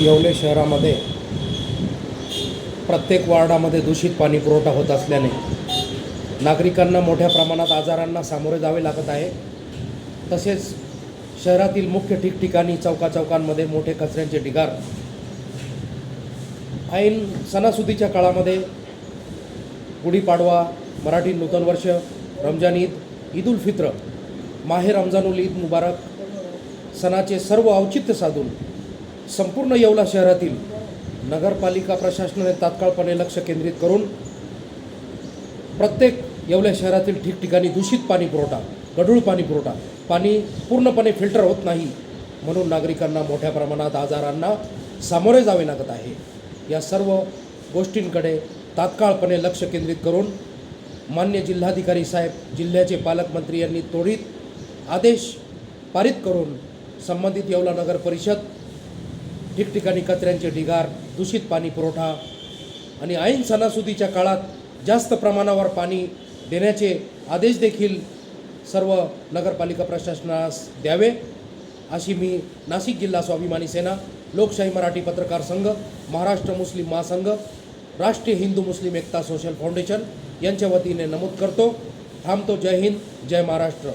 येवले शहरामध्ये प्रत्येक वार्डामध्ये दूषित पाणी पुरवठा होत असल्याने नागरिकांना मोठ्या प्रमाणात आजारांना सामोरे जावे लागत आहे. तसेच शहरातील मुख्य ठिकठिकाणी चौकाचौकांमध्ये मोठे कचऱ्यांचे ढिगार. ऐन सणासुदीच्या काळामध्ये गुढीपाडवा मराठी नूतन वर्ष रमजान ईद ईद उल फित्र माहे रमजानुल ईद मुबारक सणाचे सर्व औचित्य साधून संपूर्ण येवला शहरातील नगरपालिका प्रशासनाने तात्काळपणे लक्ष केंद्रित करून प्रत्येक येवल्या शहरातील ठिकठिकाणी दूषित पाणी पुरवठा गढूळ पाणी पुरवठा पाणी पूर्णपणे फिल्टर होत नाही म्हणून नागरिकांना मोठ्या प्रमाणात आजारांना सामोरे जावे लागत आहे. या सर्व गोष्टींकडे तात्काळपणे लक्ष केंद्रित करून मान्य जिल्हाधिकारी साहेब जिल्ह्याचे पालकमंत्री यांनी त्वरित आदेश पारित करून संबंधित येवला नगर परिषद ठिकठिकाणी कचऱ्यांचे ढिगार दूषित पाणी पुरवठा आणि ऐन सणासुदीच्या काळात जास्त प्रमाणावर पाणी देण्याचे आदेश देखील सर्व नगरपालिका प्रशासनास द्यावे अशी मी नाशिक जिल्हा स्वाभिमानी सेना लोकशाही मराठी पत्रकार संघ Maharashtra Muslim Mahasangh Rashtriya Hindu Muslim Ekta social foundation यांच्या वतीने नमूद करतो. थांबतो जय हिंद जय महाराष्ट्र.